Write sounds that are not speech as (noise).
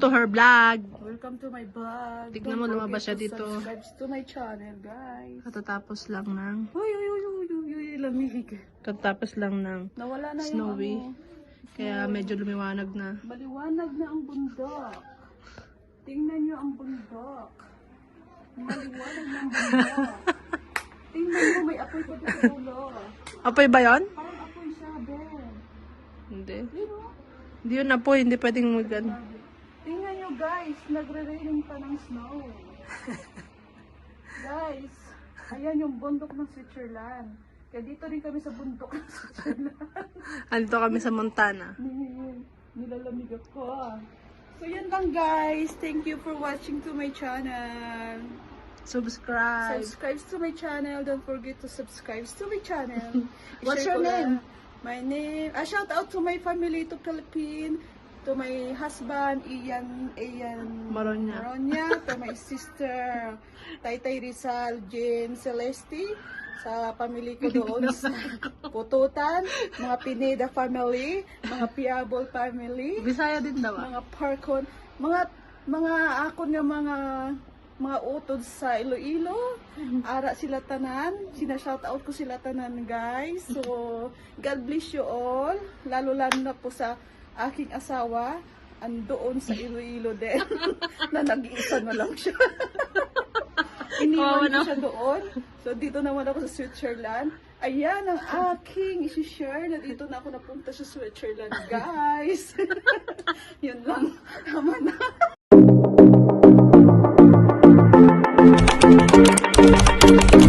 to her vlog. Welcome to my vlog. Tignan mo, lumabas siya to dito. Subscribe to my channel, guys. Katatapos lang ng... Uy, uy, uy, uy, uy, uy, lamig. Katatapos lang ng... Nawala na Snowy. yung ano. Kaya medyo lumiwanag na. Maliwanag na ang bundok. Tingnan nyo ang bundok. Maliwanag na ang bundok. (laughs) Tingnan mo, may apoy pa dito. Apoy ba yon? Parang apoy siya, Ben. Hindi. Yun o. Yun apoy. Hindi pwedeng mag... ano. Tingnan nyo guys, nagre-raining pa ng snow. (laughs) guys, ayan yung bundok ng Switzerland. Kaya dito rin kami sa bundok ng Switzerland. (laughs) Andito kami sa Montana. (laughs) Ni- Nilalamig ako. ah. So yan lang guys. Thank you for watching to my channel. Subscribe. Subscribe to my channel. Don't forget to subscribe to my channel. What's your na. name? My name. A shout out to my family to Philippines. To my husband, Ian, Ian Maronya. Maronya. to my sister, Taytay Rizal, Jane Celeste. Sa family ko doon (laughs) sa Pututan, mga Pineda family, mga Piabol family Bisaya din daw ah. mga parkon, mga mga ako nga mga mga utod sa Iloilo. Ara sila tanan. Sina-shout out ko sila tanan, guys. So, God bless you all. Lalo lalo na po sa aking asawa andoon sa Iloilo din (laughs) na nag-iisa na lang siya. (laughs) Iniwan na. siya doon. So, dito naman ako sa Switzerland. Ayan ang aking isi-share na dito na ako napunta sa Switzerland, guys. (laughs) Yun lang. Tama na. 嗯。